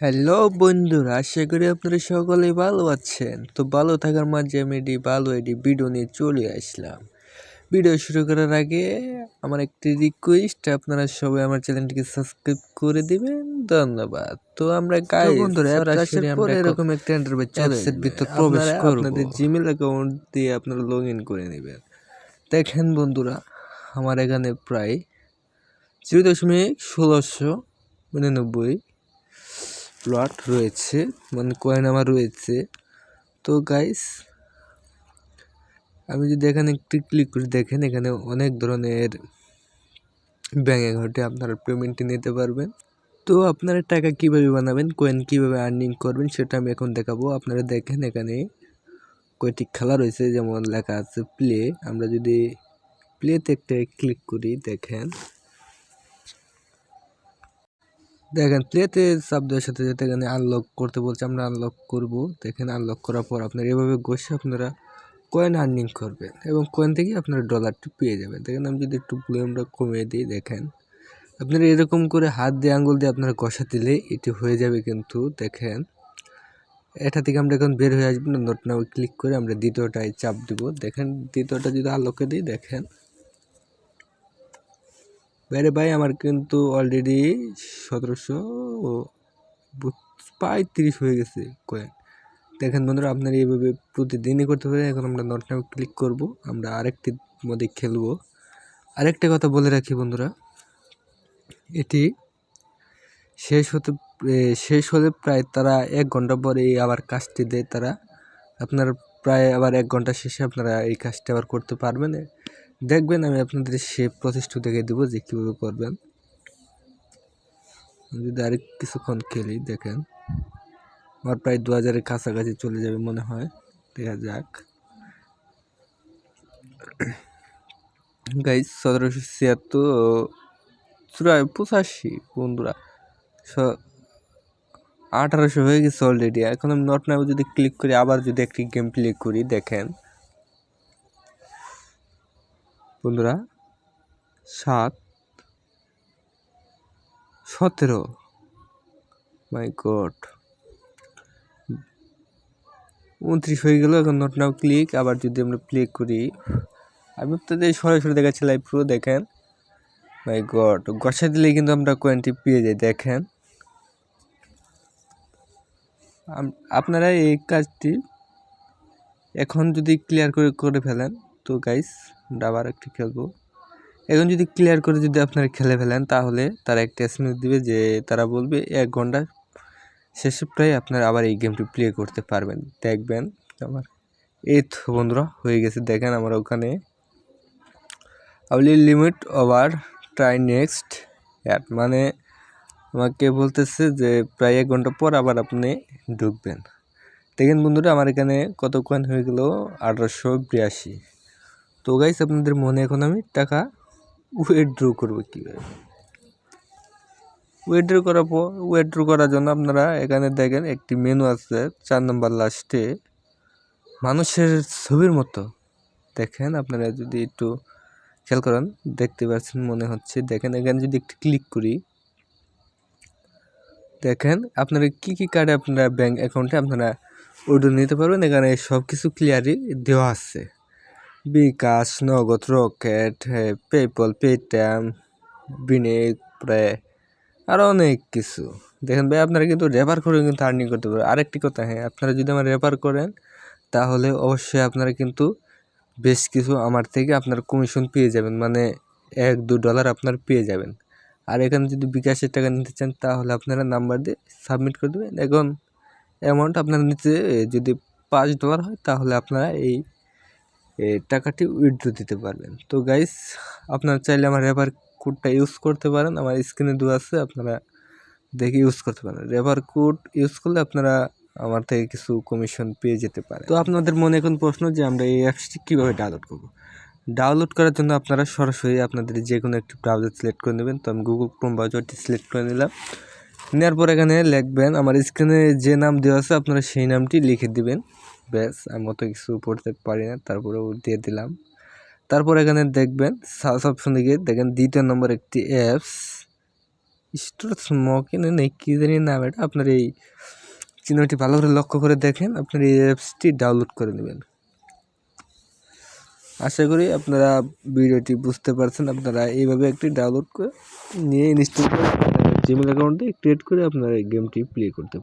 Hello বন্ধুরা আশা করি আপনারা সকলেই ভালো আছেন। তো ভালো থাকার মাঝে আমি এটি ভালো এটি ভিডিও নিয়ে চলে আসলাম। ভিডিও শুরু করার আগে আমার একটি রিকোয়েস্ট আপনারা সবাই আমার চ্যানেলটিকে সাবস্ক্রাইব করে দিবেন। ধন্যবাদ। তো আমরা গাই বন্ধুরা, এরকম একটা ইন্টারভিউ অ্যাপসের ভিতর প্রবেশ করব। আপনাদের জিমেল অ্যাকাউন্ট দিয়ে আপনারা লগ ইন করে নেবেন। দেখেন বন্ধুরা আমার এখানে প্রায় জিরো দশমিক ষোলোশো উননব্বই প্লট রয়েছে মানে কয়েন আমার রয়েছে। তো গাইস আমি যদি এখানে একটু ক্লিক করে, দেখেন এখানে অনেক ধরনের ব্যাঙ্ক অ্যাকাউন্টে আপনারা পেমেন্টটি নিতে পারবেন। তো আপনারা টাকা কীভাবে বানাবেন কয়েন কীভাবে আর্নিং করবেন, সেটা আমি এখন দেখাবো। আপনারা দেখেন এখানে কয়টি খেলা রয়েছে, যেমন লেখা আছে প্লে আমরা যদি প্লেতে একটা ক্লিক করি, দেখেন। দেখেন প্লেতে চাপ দেওয়ার সাথে সাথে এখানে আনলক করতে বলছে, আমরা আনলক করব। দেখেন আনলক করার পর আপনার এভাবে বসে আপনারা কয়েন আর্নিং করবেন এবং কয়েন থেকে আপনারা ডলারটি পেয়ে যাবেন। দেখেন, আমি যদি একটু ভলিউমটা কমিয়ে দিই, দেখেন, আপনারা এরকম করে হাত দিয়ে, আঙ্গুল দিয়ে আপনারা কষা দিলে এটি হয়ে যাবে কিন্তু, দেখেন, এটা থেকে আমরা এখন বের হয়ে আসব না নোট নাও ক্লিক করে আমরা দ্বিতীয়টায় চাপ দিব। দেখেন, দ্বিতীয়টা যদি আলোকে দিই, দেখেন বাইরে ভাই আমার কিন্তু অলরেডি সতেরোশো প্রায় তিরিশ হয়ে গেছে কয়েন দেখেন বন্ধুরা, আপনারা এইভাবে প্রতিদিনই করতে পারেন। এখন আমরা নট নাও ক্লিক করব। আমরা আরেকটির মধ্যে খেলব। আরেকটা কথা বলে রাখি বন্ধুরা, এটি শেষ হতে শেষ হলে প্রায় তারা এক ঘণ্টা পরে আবার কাজটি দেয় তারা। আপনার প্রায় আবার এক ঘণ্টা শেষে আপনারা এই কাজটি আবার করতে পারবেন। দেখবেন আমি আপনাদের সে প্রচেষ্টা দেখে দেবো যে কীভাবে করবেন। যদি আরেক কিছুক্ষণ খেলি, দেখেন। আমার প্রায় দু হাজারের কাছাকাছি চলে যাবে মনে হয়। দেখা যাক। গাইজ সতেরোশো ছিয়াত্তর চুরাই পঁচাশি, বন্ধুরা। আঠারোশো হয়ে গেছে অলরেডি এখন আমি নট নাও যদি ক্লিক করি, আবার যদি একটি গেম প্লে করি, দেখেন। বন্ধুরা, সাত, সতেরো। মাই গড উনত্রিশ হয়ে গেল, এখন নট নাও ক্লিক আবার যদি আমরা প্লে করি, আমি আপনাদের সরাসরি দেখাচ্ছি লাইভ পুরো, দেখেন। মাই গড গসা দিলে কিন্তু আমরা কয়েনটি পেয়ে যাই, দেখেন। আপনারা এই কাজটি এখন যদি ক্লিয়ার করে করে ফেলেন, তো গাইস আবার একটু খেলব। এখন যদি ক্লিয়ার করে যদি আপনারা খেলে ফেলেন, তাহলে তারা একটা এসএমএস দিবে যে তারা বলবে, এক ঘণ্টা শেষে প্রায় আপনারা আবার এই গেমটি প্লে করতে পারবেন। দেখবেন আমার, এই বন্ধুরা হয়ে গেছে। দেখেন আমার ওখানে আউলি limit over try next ad মানে আমাকে বলতেছে যে প্রায় এক ঘণ্টা পর আবার আপনি ঢুকবেন। দেখেন বন্ধুরা, আমার এখানে কত কয়েন হয়ে গেল? আঠারোশো বিরাশি। তো গাইস আপনাদের মনে এখন আমি টাকা উইথড্র করব কীভাবে? উইথড্র করার পর উইথড্র করার জন্য আপনারা এখানে দেখেন একটি মেনু আছে, চার নম্বর লাস্টে মানুষের ছবির মতো। দেখেন আপনারা যদি একটু খেয়াল করেন, দেখতে পাচ্ছেন মনে হচ্ছে। দেখেন এখানে যদি একটু ক্লিক করি, দেখেন আপনারা কি কি কার্ডে আপনারা ব্যাংক অ্যাকাউন্টে আপনারা ওইটা নিতে পারবেন। এখানে সব কিছু ক্লিয়ারই দেওয়া আছে। BKash, Nagad Rocket PayPal Paytm বিনিয়োগ, প্রায় আরও অনেক কিছু। দেখেন ভাই, আপনারা কিন্তু রেফার করে কিন্তু আর্নিং করতে পারবেন। আরেকটি কথা হ্যাঁ আপনারা যদি আমার রেফার করেন, তাহলে অবশ্যই আপনারা কিন্তু বেশ কিছু আমার থেকে আপনার কমিশন পেয়ে যাবেন। মানে এক, দু ডলার আপনার পেয়ে যাবেন। আর এখানে যদি বিকাশের টাকা নিতে চান, তাহলে আপনারা নাম্বার দিয়ে সাবমিট করে দেবেন। এখন অ্যামাউন্ট আপনার নিতে যদি পাঁচ ডলার হয়, তাহলে আপনারা এই টাকাটি উইথড্র দিতে পারবেন তো গাইস আপনারা চাইলে আমার রেফার কোডটা ইউজ করতে পারেন। আমার স্ক্রিনে দেওয়া আছে, আপনারা দেখে ইউজ করতে পারেন। রেফার কোড ইউজ করলে আপনারা আমার থেকে কিছু কমিশন পেয়ে যেতে পারে তো আপনাদের মনে এখন প্রশ্ন যে আমরা এই অ্যাপসটি কীভাবে ডাউনলোড করব? ডাউনলোড করার জন্য আপনারা সরাসরি আপনাদের যে কোনো একটি ব্রাউজার সিলেক্ট করে নেবেন। তো আমি গুগল ক্রোম ব্রাউজারটি সিলেক্ট করে নিলাম। নেওয়ার পর এখানে লিখবেন, আমার স্ক্রিনে যে নাম দেওয়া আছে, আপনারা সেই নামটি লিখে দিবেন। ব্যাস, আমি অত কিছু পড়তে পারি না, তারপরেও দিয়ে দিলাম। তারপর এখানে দেখবেন সার্চ অপশন দিকে দেখেন, দ্বিতীয় নম্বর একটি অ্যাপস স্টোর স্মোকিং নেই, কী জানি নাম এটা আপনার এই চিহ্নটি ভালো করে লক্ষ্য করে দেখেন, আপনার এই অ্যাপসটি ডাউনলোড করে নেবেন। আশা করি আপনারা ভিডিওটি বুঝতে পারছেন, আপনারা এইভাবে একটি ডাউনলোড করে নিয়ে ইনস্টল করে জিমেল অ্যাকাউন্টে ক্রিয়েট করে আপনারা এই গেমটি প্লে করতে পারেন